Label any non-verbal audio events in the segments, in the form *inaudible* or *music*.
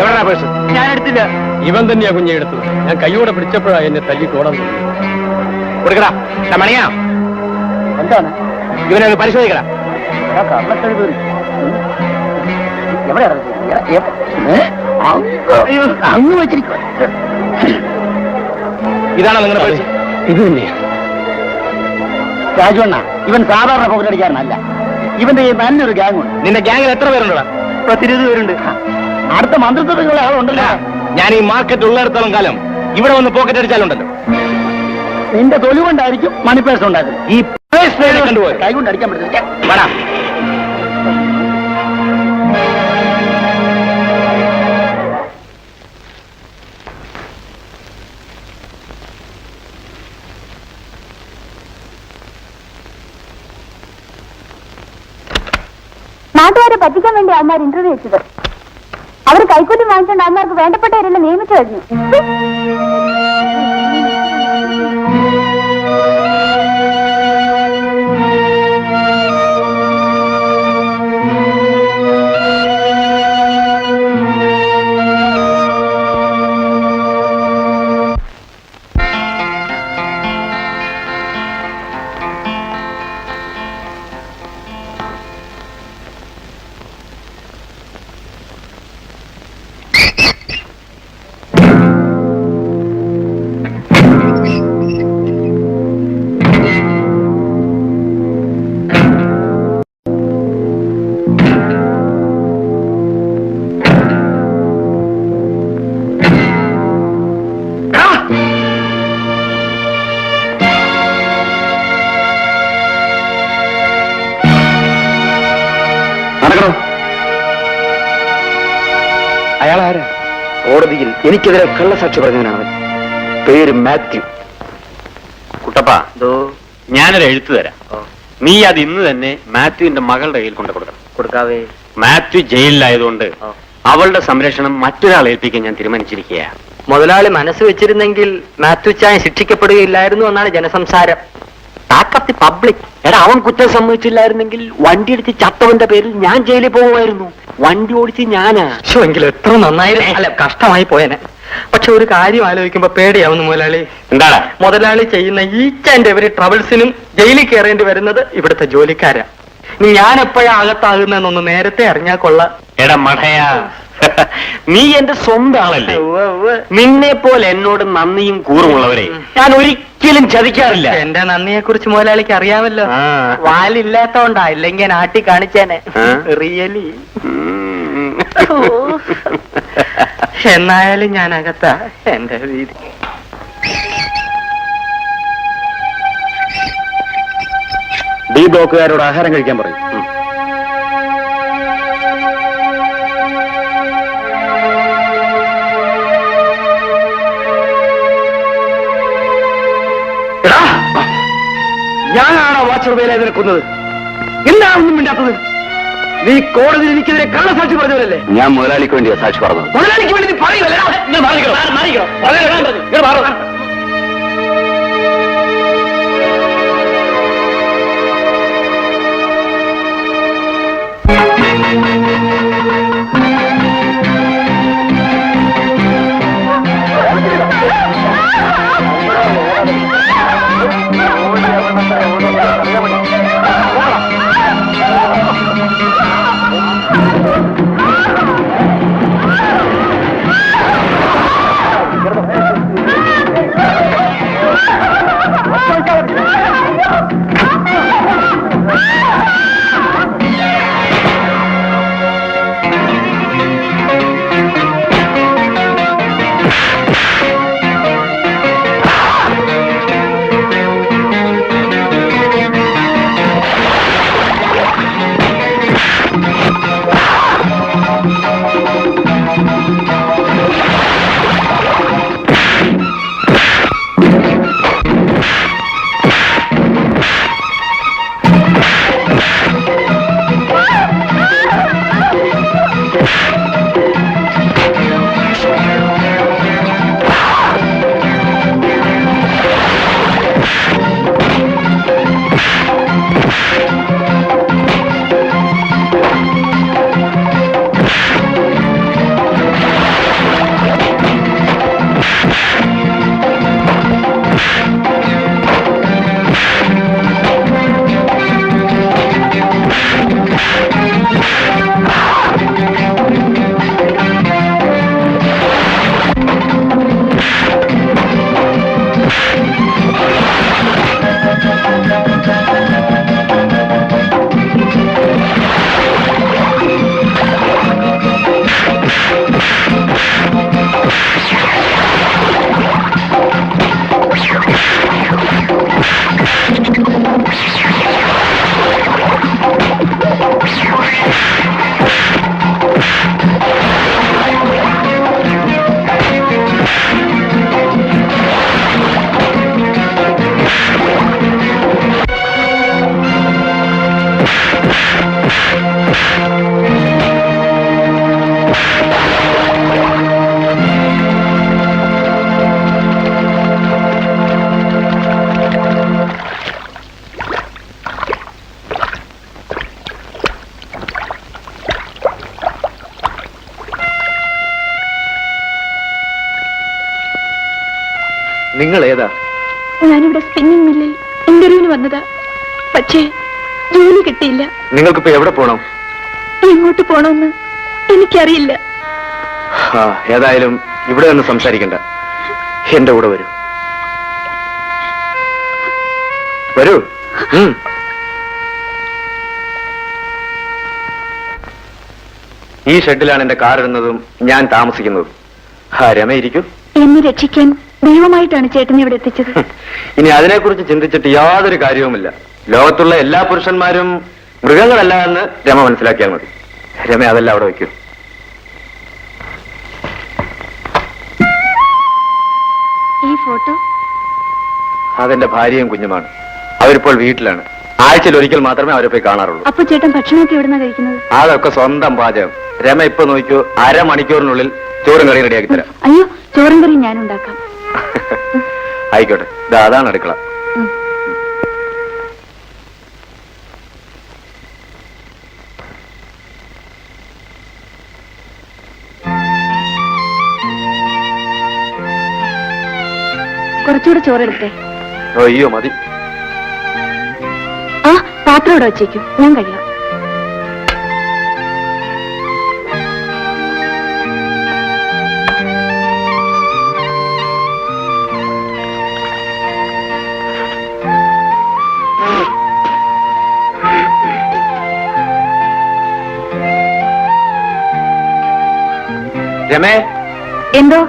എവിടെയാ പേഴ്സ്? ഞാൻ എടുത്തില്ല ഇവൻ തന്നെയാ കുഞ്ഞെ എടുത്തത്. ഞാൻ കൈയോടെ പിടിച്ചപ്പോഴാ എന്നെ തല്ലി കോടം കൊടുക്കടാ മണിയാ. എന്താണ്? ഇവനെ ഒന്ന് പരിശോധിക്കടാ? അങ്ങ് വെച്ചിരിക്കുക ഇതാണോ നിങ്ങളുടെ ഇത് തന്നെയാ. രാജുവണ്ണ ഇവൻ സാധാരണ പോക്കറ്റടിക്കാരനല്ല ഇവന്റെ ഈ നല്ലൊരു ഗ്യാങ് ഉണ്ട്. നിന്റെ ഗ്യാങ്ങിൽ എത്ര പേരുണ്ടടാ? പത്തിരുപത് പേരുണ്ട്. അടുത്ത മന്ത്രിത്വത്തിലുള്ള ആളുണ്ടല്ലോ. ഞാൻ ഈ മാർക്കറ്റ് ഉള്ളിടത്തോളം കാലം ഇവിടെ വന്ന് പോക്കറ്റ് അടിച്ചാലുണ്ടല്ലോ. നിന്റെ തൊലി കൊണ്ടായിരിക്കും മണി പേഴ്സ് ഉണ്ടാക്കുന്നത്. ഈ കൈ കൊണ്ട് അടിക്കാൻ പറ്റില്ല നാട്ടുകാരെ പറ്റിക്കാൻ വേണ്ടി അവന്മാർ ഇന്റർവ്യൂ വെച്ചത്. അവർ കൈക്കൂലി വാങ്ങിച്ചുകൊണ്ട് അവന്മാർക്ക് വേണ്ടപ്പെട്ടവരെല്ലാം നിയമിച്ചു കഴിഞ്ഞു എനിക്കെതിരെ കള്ളസാക്ഷി പറഞ്ഞവനാണ് പേര് മാത്യു. കുട്ടപ്പ ഞാനൊരു എഴുത്തു തരാം. നീ അത് ഇന്ന് തന്നെ മാത്യുവിന്റെ മകളുടെ കയ്യിൽ കൊണ്ട് കൊടുക്കണം. കൊടുക്കാവേ. മാത്യു ജയിലിലായതുകൊണ്ട് അവളുടെ സംരക്ഷണം മറ്റൊരാളെ ഏൽപ്പിക്കാൻ ഞാൻ തീരുമാനിച്ചിരിക്കുകയാണ്. മുതലാളി മനസ്സ് വെച്ചിരുന്നെങ്കിൽ മാത്യു ചായ ശിക്ഷിക്കപ്പെടുകയില്ലായിരുന്നു എന്നാണ് ജനസംസാരം. താക്കത്തി പബ്ലിക് എടാ അവൻ കുറ്റം സമ്മതിച്ചില്ലായിരുന്നെങ്കിൽ വണ്ടി എടുത്ത് ചത്തവന്റെ പേരിൽ ഞാൻ ജയിലിൽ പോകുമായിരുന്നു. വണ്ടി ഓടിച്ച് ഞാനാ. എങ്കിലും എത്ര നന്നായിരുന്നു അല്ല കഷ്ടമായി പോയനെ. പക്ഷെ ഒരു കാര്യം ആലോചിക്കുമ്പോ പേടിയാവുന്നു മുതലാളി. എന്താടാ മുതലാളി ചെയ്യുന്ന ഈച്ച് ആൻഡ് എവരി ട്രബിൾസിനും ജയിലിൽ കയറേണ്ടി വരുന്നത് ഇവിടുത്തെ ജോലിക്കാരാ. ഇനി ഞാൻ എപ്പോഴാ അകത്താകുന്നതെന്നൊന്ന് നേരത്തെ അറിഞ്ഞാൽ കൊള്ളാം. എടാ മടയാ. നീ എന്റെ സ്വന്തം ആളല്ലേ? നിന്നെ പോലെ എന്നോട് നന്ദിയും കൂറുമുള്ളവരെ ഞാൻ ഒരിക്കലും ചതിക്കാറില്ല. എന്റെ നന്ദിയെ കുറിച്ച് മുതലാളിക്ക് അറിയാമല്ലോ. വാലില്ലാത്തോണ്ടാ ഇല്ലെങ്കിൽ നാട്ടി ആട്ടി കാണിച്ചേനെ. റിയലി. എന്നായാലും ഞാൻ അകത്താ എന്റെ രീതി. ഡി ബ്ലോക്കുകാരോട് ആഹാരം കഴിക്കാൻ പറയും. ഞാനാണോ വാച്ചർ വേല നിൽക്കുന്നത് എന്താണെന്നും മിണ്ടാത്തത്? നീ കോടതിയിൽ എനിക്കെതിരെ കള്ളസാക്ഷി പറഞ്ഞവരല്ലേ? ഞാൻ മുതലാളിക്ക് വേണ്ടിയാ സാക്ഷി പറഞ്ഞത്. മുതലാളിക്ക് വേണ്ടി നീ പറയുമല്ലേ നിങ്ങൾ ഏതാ ഞാനിവിടെ സ്പിന്നിങ് മില്ലിൽ ഇന്റർവ്യൂവിന് വന്നതാ. പക്ഷേ ജോലി കിട്ടിയില്ല. നിങ്ങൾക്കിപ്പോ എവിടെ പോണം? എങ്ങോട്ട് പോണമെന്ന് എനിക്കറിയില്ല. ആ ഏതായാലും ഇവിടെ നിന്ന് സംസാരിക്കണ്ട. എന്റെ കൂടെ വരൂ. വരൂ. ഉം. ഈ ഷെഡിലാണ് എന്റെ കാർ ഇടുന്നതും ഞാൻ താമസിക്കുന്നതും. ആ രമ ഇരിക്കൂ. എന്നെ രക്ഷിക്കാൻ ദൈവമായിട്ടാണ് ചേട്ടനെ ഇവിടെ എത്തിച്ചത്. ഇനി അതിനെക്കുറിച്ച് ചിന്തിച്ചിട്ട് യാതൊരു കാര്യവുമില്ല. ലോകത്തുള്ള എല്ലാ പുരുഷന്മാരും മൃഗങ്ങളല്ല എന്ന് രമ മനസ്സിലാക്കിയാൽ മതി. രമ അതല്ല അവിടെ വയ്ക്കൂ ഈ ഫോട്ടോ? അതെന്റെ ഭാര്യയും കുഞ്ഞുമാണ്. അവരിപ്പോൾ വീട്ടിലാണ്. ആഴ്ചയിൽ ഒരിക്കൽ മാത്രമേ അവരെ പോയി കാണാറുള്ളൂ. അപ്പൊ ചേട്ടൻ ഭക്ഷണമൊക്കെ എവിടുന്നാ കഴിക്കുന്നത്? അതൊക്കെ സ്വന്തം പാചകം. രമ ഇപ്പൊ നോക്കൂ അരമണിക്കൂറിനുള്ളിൽ ചോറും കറിയും റെഡിയാക്കി തരാം. അയ്യോ ചോറും കറി ഞാൻ ഉണ്ടാക്കാം *laughs* ആയിക്കോട്ടെ. അതാണ് അടുക്കള. കുറച്ചുകൂടെ ചോറെടുത്തേ. അയ്യോ മതി. ആ പാത്രം ഇവിടെ വെച്ചേക്കും. ഞാൻ കഴിയാം രമേ? എന്തോ?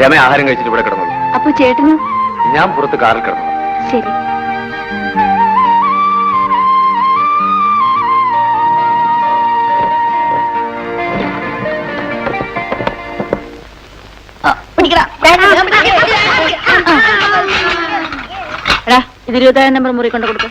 രമ ആഹാരം കഴിച്ചിട്ട് ഇവിടെ കിടന്നു അപ്പൊ ചേട്ടനോ? ഞാൻ പുറത്ത് കാറിൽ കിടന്നു. ശരി. ഇത് ഇരുപതായിരം നമ്പർ മുറി കൊണ്ട് കൊടുക്കും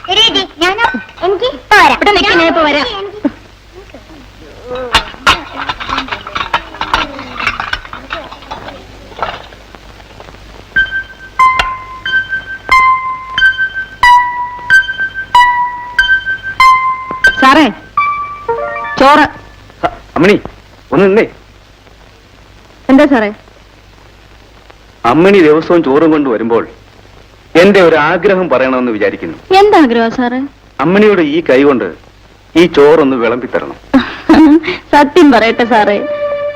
ഒന്ന് എന്താ സാറേ? അമ്മിണി ദിവസവും ചോറും കൊണ്ട് വരുമ്പോൾ എന്റെ ഒരു ആഗ്രഹം പറയണമെന്ന് വിചാരിക്കുന്നു. എന്താ ആഗ്രഹം സാറേ? അമ്മിണിയുടെ ഈ കൈ കൊണ്ട് ഈ ചോറൊന്ന് വിളമ്പി തരണം. *laughs* സത്യം പറയട്ടെ സാറേ.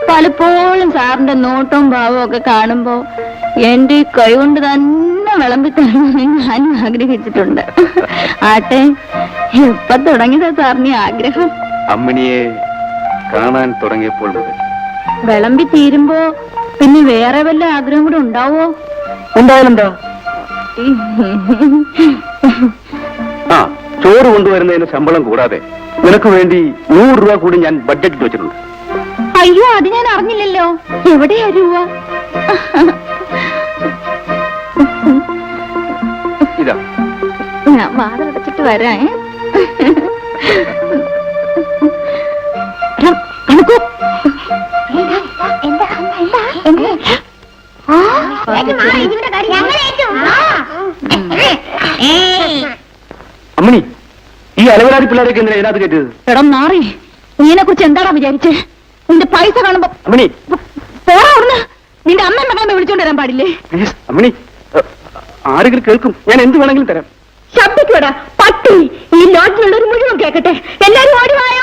പലപ്പോഴും സാറിന്റെ നോട്ടവും ഭാവവും ഒക്കെ കാണുമ്പോ എന്റെ ഈ കൈ കൊണ്ട് തന്നെ വിളമ്പി തരണമെന്ന് ഞാൻ ആഗ്രഹിച്ചിട്ടുണ്ട്. *laughs* ആട്ടെ എപ്പൊ തുടങ്ങിയതാ സാറിന് ആഗ്രഹം? അമ്മിണിയെ കാണാൻ തുടങ്ങിയപ്പോൾ മുതൽ. വിളമ്പി തീരുമ്പോ പിന്നെ വേറെ വല്ല ആഗ്രഹം കൂടെ ഉണ്ടാവോ? എന്തായാലെന്താ? ആ ചോറ് കൊണ്ടുവരുന്നതിന് ശമ്പളം കൂടാതെ നിനക്ക് വേണ്ടി നൂറ് രൂപ കൂടി ഞാൻ ബഡ്ജറ്റ് വെച്ചിട്ടുണ്ട്. അയ്യോ അത് ഞാൻ അറിഞ്ഞില്ലല്ലോ. എവിടെയാ രൂപ? ഇതാ. ഞാൻ വാതിലടച്ചിട്ട് വരാം. അമ്മിണി ഈ അലവരാടി പിള്ളേരൊക്കെ എന്തിനാ ഇതിനകത്ത് കയറ്റിയത്? എടാ മാറി. നീനെ കുറിച്ച് എന്താടാ വിചാരിച്ചേ? നിന്റെ പൈസ കാണുമ്പോ അമ്മിണി. പോടാ അവിടുന്ന്. നിന്റെ അമ്മ മകളെ വിളിച്ചോണ്ട് വരാൻ പാടില്ലേ? പ്ലീസ് അമ്മിണി അഹ്, ആരെങ്കിലും കേൾക്കും. ഞാൻ എന്ത് വേണമെങ്കിലും തരാം. ശബ്ദിക്കടാ പട്ടി ഈ ലോഡ്ജിലുള്ളവർ മുഴുവൻ കേക്കട്ടെ. എല്ലാരും ഓടി വായോ?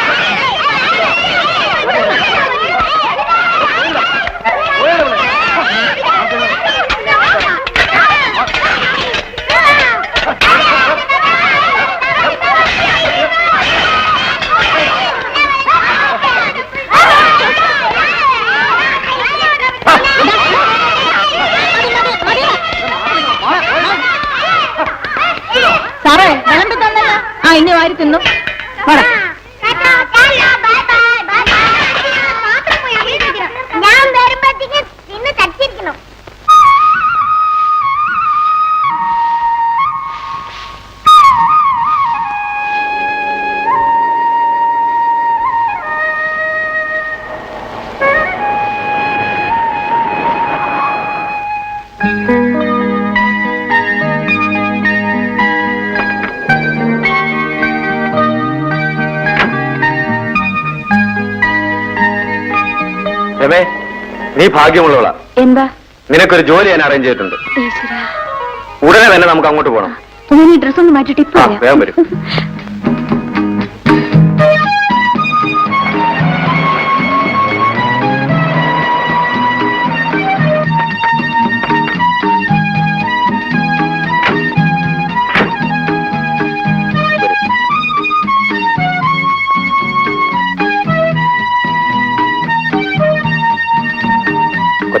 നീ ഭാഗ്യമുള്ളവളാ. എന്താ? നിനക്കൊരു ജോലി ഞാൻ അറേഞ്ച് ചെയ്തിട്ടുണ്ട്. ഉടനെ തന്നെ നമുക്ക് അങ്ങോട്ട് പോകണം ഞാൻ ഈ ഡ്രസ് ഒന്ന് മാറ്റിട്ട് ഇപ്പൊ ആ, വേഗം വരൂ. *laughs*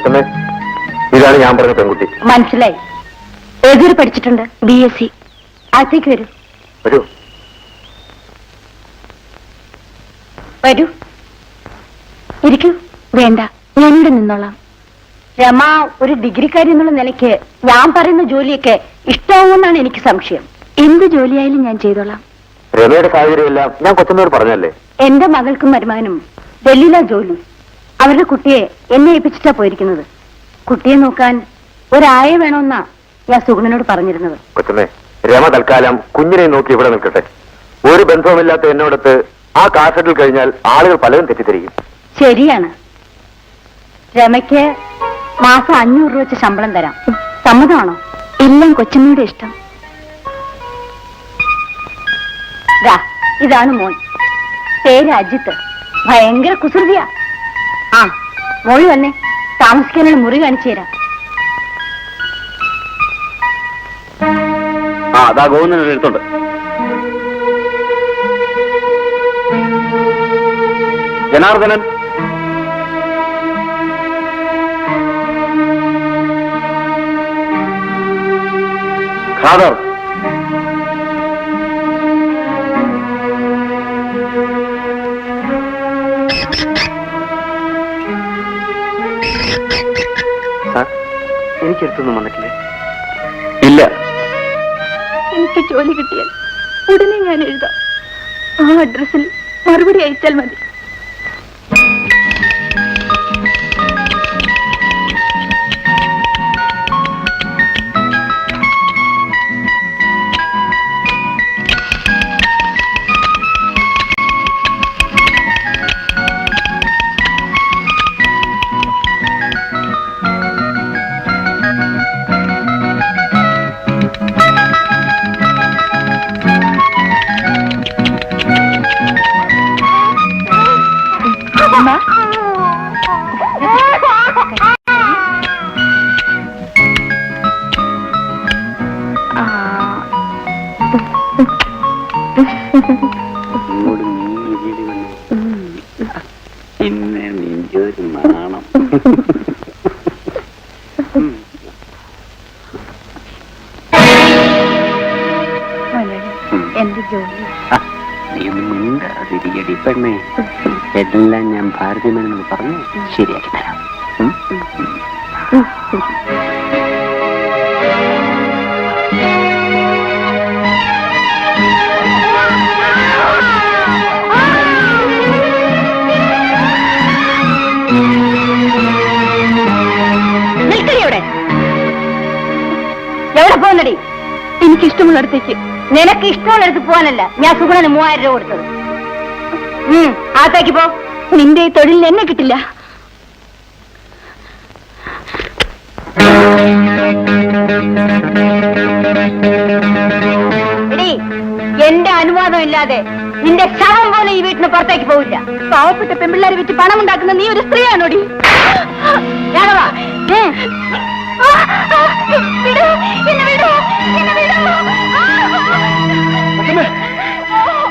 കൊച്ചമ്മേ ഇതാണ് ഞാൻ പറഞ്ഞ പെൺകുട്ടി. മനസ്സിലായി. ഏതൊരു പഠിച്ചിട്ടുണ്ട്? ബി എസ് സി അകത്തേക്ക് വരൂ. വരൂ. വരൂ. ഇരിക്കൂ. വേണ്ട. ഞാനിവിടെ നിന്നോളാം. രമ ഒരു ഡിഗ്രിക്കാരി എന്നുള്ള നിലയ്ക്ക് ഞാൻ പറയുന്ന ജോലിയൊക്കെ ഇഷ്ടമാവുമെന്നാണ് എനിക്ക് സംശയം. എന്ത് ജോലിയായാലും ഞാൻ ചെയ്തോളാം. രമയുടെ സാഹചര്യമെല്ലാം ഞാൻ കൊച്ചമ്മയോട് പറഞ്ഞല്ലേ എന്റെ മകൾക്കും മരുമകനും ഡൽഹിയിലാ ജോലി. അവരുടെ കുട്ടിയെ എന്നെ ഏൽപ്പിച്ചിട്ടാ പോയിരിക്കുന്നത്. കുട്ടിയെ നോക്കാൻ ഒരായ വേണമെന്നാ ഞാൻ സുഗുണനോട് പറഞ്ഞിരുന്നത്. കൊച്ചമ്മേ രമ തൽക്കാലം കുഞ്ഞിനെ നോക്കി ഇവിടെ നിൽക്കട്ടെ. ഒരു ബന്ധവുമില്ലാത്ത എന്നോടത്ത് ആ കാസറ്റിൽ കഴിഞ്ഞാൽ ആളുകൾ പലരും തെറ്റിദ്ധരിക്കും. ശരിയാണ്. രമയ്ക്ക് മാസം അഞ്ഞൂറ് രൂപ വെച്ച് ശമ്പളം തരാം. സമ്മതമാണോ? എല്ലാം കൊച്ചമ്മയുടെ ഇഷ്ടം. ഇതാണ് മോൻ. പേര് അജിത്ത്. ഭയങ്കര കുസൃതിയാ. ആ മോളി വന്നേ. താമസിക്കാനുള്ള മുറി കാണിച്ചു തരാം. ആ അതാ ഗോവിന്ദൻ ജനാർദ്ദനൻ. ഖാദർ. എനിക്കെടുത്തൊന്നും വന്നിട്ടില്ലേ? ഇല്ല. എനിക്ക് ജോലി കിട്ടിയാൽ ഉടനെ ഞാൻ എഴുതാം. ആ അഡ്രസ്സിൽ മറുപടി അയച്ചാൽ മതി. പെണ്ണേ എല്ലാം ഞാൻ ഭാരതീയമെന്ന് പറഞ്ഞ് ശരിയാക്കി തരാം. എവിടെ പോകുന്നടി? എനിക്ക് ഇഷ്ടമുള്ളിടത്തേക്ക് നിനക്ക് ഇഷ്ടമുള്ളിടത്ത് പോകാനല്ല. ഞാൻ സുഗുണന് മൂവായിരം രൂപ കൊടുത്തത്. അകത്തേക്ക് പോ. നിന്റെ ഈ തൊഴിലിന് എന്നെ കിട്ടില്ല. എന്റെ അനുവാദം ഇല്ലാതെ നിന്റെ ശവം പോലെ ഈ വീട്ടിന് പുറത്തേക്ക് പോവില്ല. പാവപ്പെട്ട പെമ്പിള്ളേരെ വിറ്റ് പണം ഉണ്ടാക്കുന്ന നീ ഒരു സ്ത്രീയാണോടി.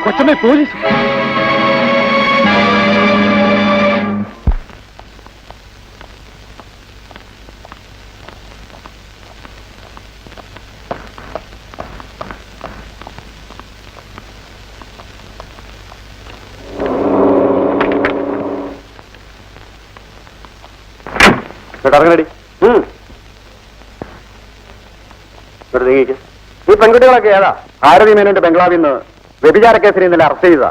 കൊച്ചമ്മേ പോലീസ്. ഇറങ്ങടി നീ പെൺകുട്ടികളൊക്കെ ഏതാ? ഭാരതി മേനോന്റെ ബംഗ്ലാവിൽ നിന്ന് വ്യഭിചാര കേസിൽ ഇന്നലെ അറസ്റ്റ് ചെയ്തതാ.